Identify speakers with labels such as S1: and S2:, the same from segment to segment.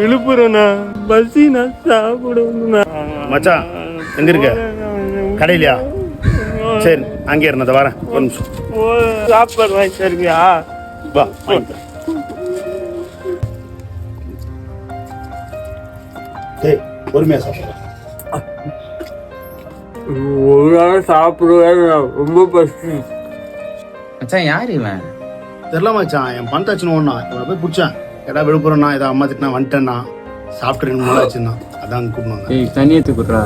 S1: விழுப்புரம்ண்ணா பஸ்ஸுண்ணா சாப்பிடணுண்ணா
S2: மச்சான் எங்க இருக்க? கடையிலையா? சரி அங்கே இருந்தத வரேன். ஒரு நிமிஷம்.
S1: சாப்பாடு வாங்கி தருவியா
S2: வா. டேய் பொறுமையா சாப்பிடலாம்
S1: ஒரு நாள் சாப்பிடுவேன் ரொம்ப பசி.
S3: மச்சான் யார் இவன்?
S2: தெரியல மச்சான் என் பந்தாச்சுன்னு ஒண்ணா இவனை போய் பிடிச்சேன். ஏடா விழுப்புரம்னா இதை அம்மா திட்டினா வந்துட்டேன்னா சாப்பிட்டு ரெண்டு மூணு ஆச்சுன்னா அதான் கூப்பிடுவாங்க
S3: ஏய் தண்ணியை தூக்குறா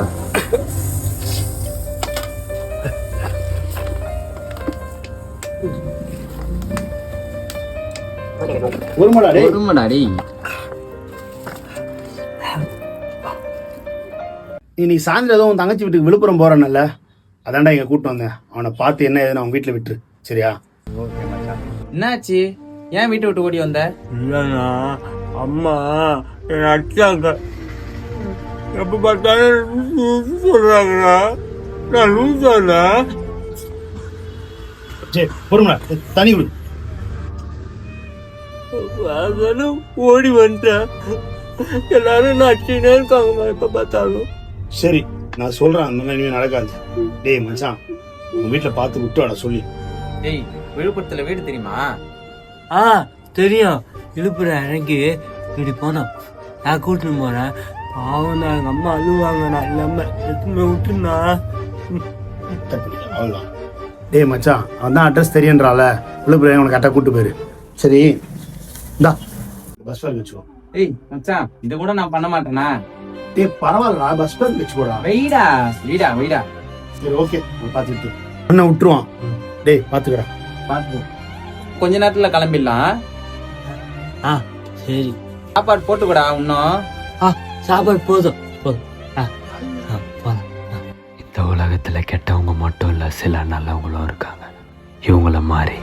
S2: ஒருமடா டேய்.
S3: பொறுமடா டேய்.
S2: நீ நீ சாயந்தரம் ஏதோ உன் தங்கச்சி வீட்டுக்கு விழுப்புரம் போறேன்ல அதான்டா இங்க கூப்பிட்டு வந்தேன். அவனை பார்த்து என்ன ஏதுன்னு அவன் வீட்டுல விட்டுரு. சரியா?
S3: என்னாச்சு? ஏன் வீட்டை விட்டு ஓடி வந்த?
S1: இல்லைண்ணா அம்மா என் அடிச்சாங்க. எப்ப பார்த்தாலும் லூசு சொல்றாங்கண்ணா. நான் லூசாண்ணா.
S2: சரி பொறுமடா தனி விடு
S1: அதனால ஓடி வந்துட்டேன். எல்லாரும் நச்சுனே இருக்காங்கம்மா எப்ப பார்த்தாலும்.
S2: சரி நான் சொல்றேன் அந்த மாதிரி இனிமே நடக்காது. டேய் மச்சான் உன் வீட்டுல பார்த்து விட்டு வாடா சொல்லி.
S3: டேய் விழுப்புரத்துல வீடு தெரியுமா?
S1: ஆ தெரியும். விழுப்புரம் இறங்கி இப்படி போனோம். நான் கூட்டின்னு போறேன் பாவம் தான் எங்க அம்மா அழுவாங்க. நான் இல்லாம எதுவுமே
S2: அவ்வளோதான் டேய் மச்சான் அவன் தான் அட்ரஸ் தெரியுன்றால விழுப்புரம் உனக்கு கரெக்டாக கூட்டு போயிரு. சரி இந்தா பஸ் பேக் வச்சுக்கோ.
S3: ஏய் மச்சான் இத கூட நான் பண்ண மாட்டேனா?
S2: டேய் பரவாயில்லடா பஸ் பேக் வச்சுக்கோடா.
S3: வெயிடா வெயிடா வெயிடா
S2: சரி ஓகே பார்த்துக்கிட்டு அண்ணன் விட்டுருவான். டேய் பார்த்துக்கடா
S3: பாத்து கொஞ்ச நேரத்துல கிளம்பிடலாம்
S1: ஆ? சரி.
S3: சாப்பாடு போட்டுக்கூடா இன்னும்
S1: ஆ சாப்பாடு போதும். போதும். ஆ ஆ போதும்.
S4: இந்த உலகத்துல கெட்டவங்க மட்டும் இல்ல சில நல்லவங்களும் இருக்காங்க. இவங்கள மாதிரி.